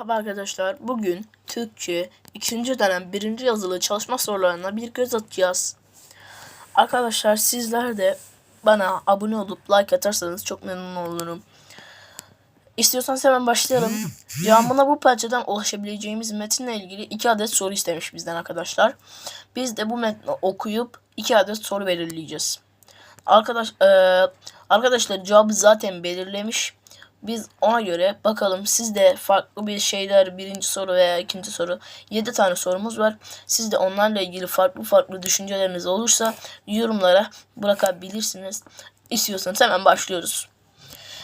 Merhaba arkadaşlar. Bugün Türkçe 2. dönem 1. yazılı çalışma sorularına bir göz atacağız. Arkadaşlar sizler de bana abone olup like atarsanız çok memnun olurum. İstiyorsanız hemen başlayalım. Cevabına bu parçadan ulaşabileceğimiz metinle ilgili iki adet soru istemiş bizden arkadaşlar. Biz de bu metni okuyup iki adet soru belirleyeceğiz. Arkadaş, eee, arkadaşlar cevabı zaten belirlemiş. Biz ona göre bakalım siz de farklı bir şeyler birinci soru veya ikinci soru 7 tane sorumuz var. Siz de onlarla ilgili farklı farklı düşünceleriniz olursa yorumlara bırakabilirsiniz. İstiyorsanız hemen başlıyoruz.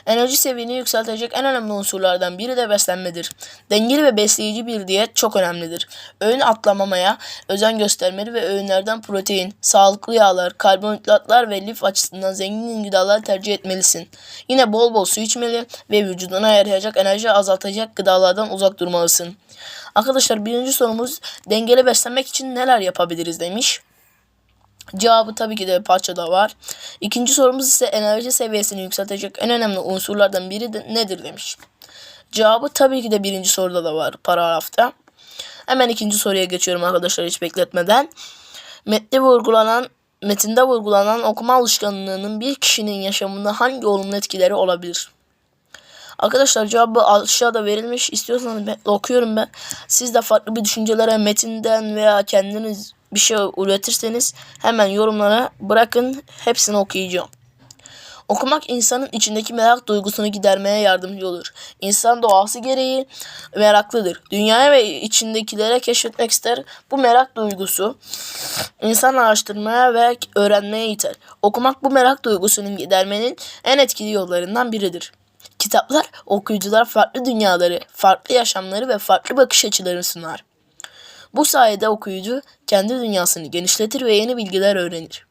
Enerji seviyeni yükseltecek en önemli unsurlardan biri de beslenmedir. Dengeli ve besleyici bir diyet çok önemlidir. Öğün atlamamaya özen göstermeli ve öğünlerden protein, sağlıklı yağlar, karbonhidratlar ve lif açısından zengin gıdalar tercih etmelisin. Yine bol bol su içmeli ve vücuduna yarayacak enerji azaltacak gıdalardan uzak durmalısın. Arkadaşlar birinci sorumuz dengeli beslenmek için neler yapabiliriz demiş. Cevabı tabii ki de parçada var. İkinci sorumuz ise enerji seviyesini yükseltecek en önemli unsurlardan biri de nedir demiş. Cevabı tabii ki de birinci soruda da var paragrafta. Hemen ikinci soruya geçiyorum arkadaşlar hiç bekletmeden. Metni vurgulanan metinde vurgulanan okuma alışkanlığının bir kişinin yaşamında hangi olumlu etkileri olabilir? Arkadaşlar cevabı aşağıda verilmiş. İstiyorsanız okuyorum ben. Siz de farklı bir düşüncelere metinden veya kendiniz bir şey üretirseniz hemen yorumlara bırakın. Hepsini okuyacağım. Okumak insanın içindeki merak duygusunu gidermeye yardımcı olur. İnsan doğası gereği meraklıdır. Dünyaya ve içindekilere keşfetmek ister. Bu merak duygusu insan araştırmaya ve öğrenmeye iter. Okumak bu merak duygusunu gidermenin en etkili yollarından biridir. Kitaplar okuyucular farklı dünyaları, farklı yaşamları ve farklı bakış açılarını sunar. Bu sayede okuyucu kendi dünyasını genişletir ve yeni bilgiler öğrenir.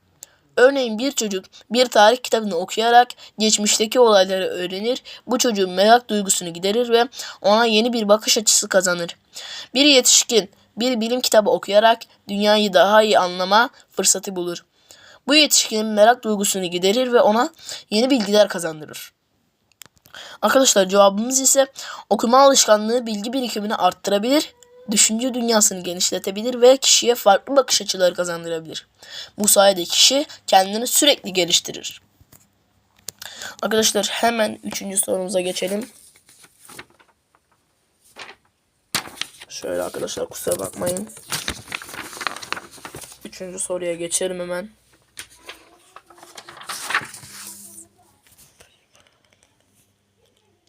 Örneğin bir çocuk bir tarih kitabını okuyarak geçmişteki olayları öğrenir, bu çocuğun merak duygusunu giderir ve ona yeni bir bakış açısı kazanır. Bir yetişkin bir bilim kitabı okuyarak dünyayı daha iyi anlama fırsatı bulur. Bu yetişkinin merak duygusunu giderir ve ona yeni bilgiler kazandırır. Arkadaşlar cevabımız ise okuma alışkanlığı bilgi birikimini arttırabilir, düşünce dünyasını genişletebilir ve kişiye farklı bakış açıları kazandırabilir. Bu sayede kişi kendini sürekli geliştirir. Arkadaşlar hemen üçüncü sorumuza geçelim. Şöyle arkadaşlar kusura bakmayın. Üçüncü soruya geçelim hemen.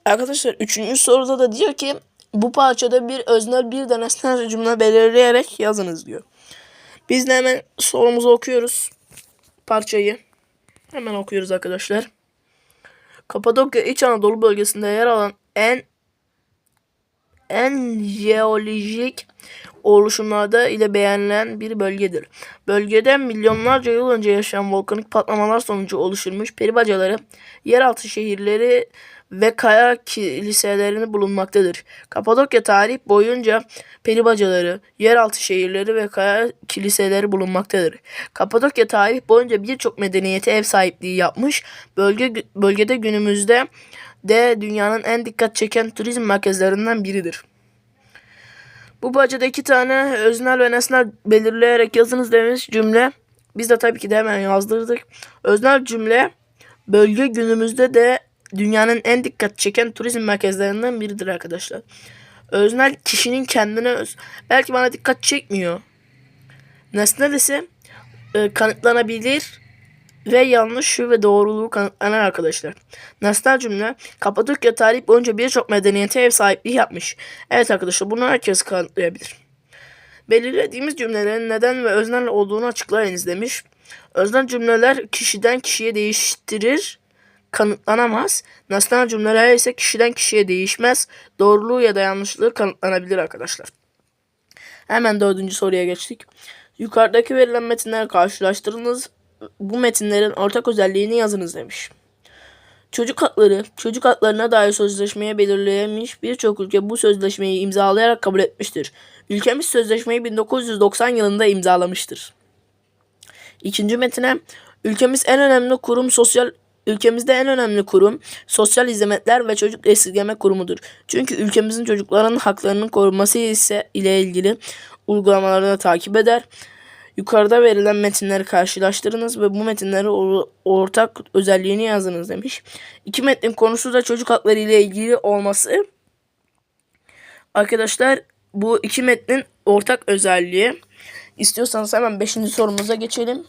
Arkadaşlar üçüncü soruda da diyor ki bu parçada bir öznel bir de nesnel cümle belirleyerek yazınız diyor. Biz de hemen sorumuzu okuyoruz. Parçayı. Hemen okuyoruz arkadaşlar. Kapadokya İç Anadolu bölgesinde yer alan en en jeolojik oluşumlarda ile beğenilen bir bölgedir. Bölgede milyonlarca yıl önce yaşayan volkanik patlamalar sonucu oluşturmuş peribacaları, yeraltı şehirleri ve kaya kiliselerini bulunmaktadır. Kapadokya tarih boyunca peribacaları, yeraltı şehirleri ve kaya kiliseleri bulunmaktadır. Kapadokya tarih boyunca birçok medeniyete ev sahipliği yapmış. Bölge bölgede günümüzde de dünyanın en dikkat çeken turizm merkezlerinden biridir. Bu bacada iki tane öznel ve nesnel belirleyerek yazınız demiş cümle. Biz de tabii ki de hemen yazdırdık. Öznel cümle bölge günümüzde de dünyanın en dikkat çeken turizm merkezlerinden biridir arkadaşlar. Öznel kişinin kendine öz. Belki bana dikkat çekmiyor. Nesnel ise e, kanıtlanabilir ve yanlış ve doğruluğu kanıtlanan arkadaşlar. Nesnel cümle Kapadokya tarih boyunca birçok medeniyete ev sahipliği yapmış. Evet arkadaşlar bunu herkes kanıtlayabilir. Belirlediğimiz cümlelerin neden ve öznel olduğunu açıklayınız demiş. Öznel cümleler kişiden kişiye değiştirir, kanıtlanamaz. Nesnel cümleler ise kişiden kişiye değişmez, doğruluğu ya da yanlışlığı kanıtlanabilir arkadaşlar. Hemen dördüncü soruya geçtik. Yukarıdaki verilen metinler karşılaştırınız bu metinlerin ortak özelliğini yazınız demiş. Çocuk hakları, çocuk haklarına dair sözleşmeye belirlenmiş birçok ülke bu sözleşmeyi imzalayarak kabul etmiştir. Ülkemiz sözleşmeyi 1990 yılında imzalamıştır. İkinci metine, ülkemiz en önemli kurum sosyal ülkemizde en önemli kurum Sosyal Hizmetler ve Çocuk Esirgeme Kurumudur. Çünkü ülkemizin çocukların haklarının korunması ise ile ilgili uygulamalarını takip eder. Yukarıda verilen metinleri karşılaştırınız ve bu metinleri or- ortak özelliğini yazınız demiş. İki metnin konusu da çocuk hakları ile ilgili olması. Arkadaşlar bu iki metnin ortak özelliği. İstiyorsanız hemen 5. sorumuza geçelim.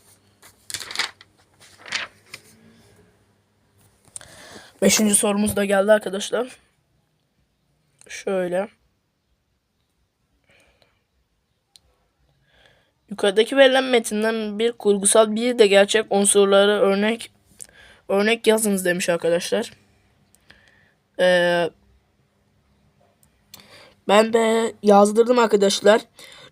Beşinci sorumuz da geldi arkadaşlar. Şöyle. Yukarıdaki verilen metinden bir kurgusal bir de gerçek unsurları örnek örnek yazınız demiş arkadaşlar. Ee, ben de yazdırdım arkadaşlar.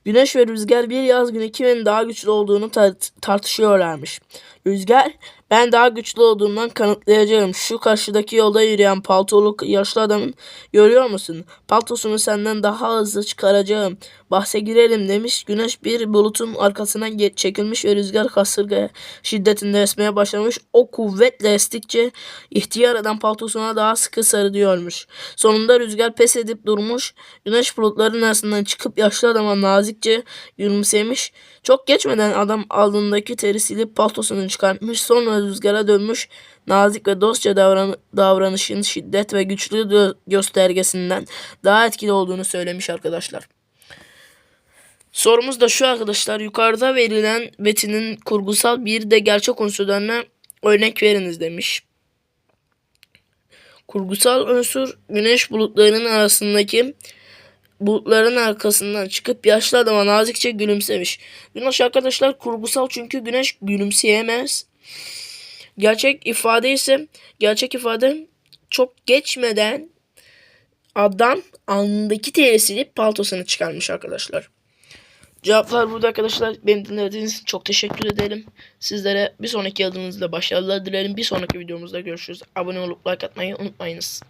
Güneş ve rüzgar bir yaz günü kimin daha güçlü olduğunu tar- tartışıyorlarmış. Rüzgar ben daha güçlü olduğumdan kanıtlayacağım. Şu karşıdaki yolda yürüyen paltolu yaşlı adamın görüyor musun? Paltosunu senden daha hızlı çıkaracağım. Bahse girelim demiş. Güneş bir bulutun arkasına çekilmiş ve rüzgar kasırga şiddetinde esmeye başlamış. O kuvvetle estikçe ihtiyar eden paltosuna daha sıkı sarılıyormuş. Sonunda rüzgar pes edip durmuş. Güneş bulutların arasından çıkıp yaşlı adama nazikçe gülümsemiş. Çok geçmeden adam alnındaki teri silip paltosunu çıkartmış. Sonra rüzgara dönmüş. Nazik ve dostça davran davranışın şiddet ve güçlü gö- göstergesinden daha etkili olduğunu söylemiş arkadaşlar. Sorumuz da şu arkadaşlar. Yukarıda verilen metinin kurgusal bir de gerçek unsurlarına örnek veriniz demiş. Kurgusal unsur güneş bulutlarının arasındaki bulutların arkasından çıkıp yaşlı adama nazikçe gülümsemiş. Güneş arkadaşlar kurgusal çünkü güneş gülümseyemez. Gerçek ifade ise gerçek ifade çok geçmeden adam alnındaki teri silip paltosunu çıkarmış arkadaşlar. Cevaplar burada arkadaşlar. Beni dinlediğiniz için çok teşekkür ederim. Sizlere bir sonraki yazınızda başarılar dilerim. Bir sonraki videomuzda görüşürüz. Abone olup like atmayı unutmayınız.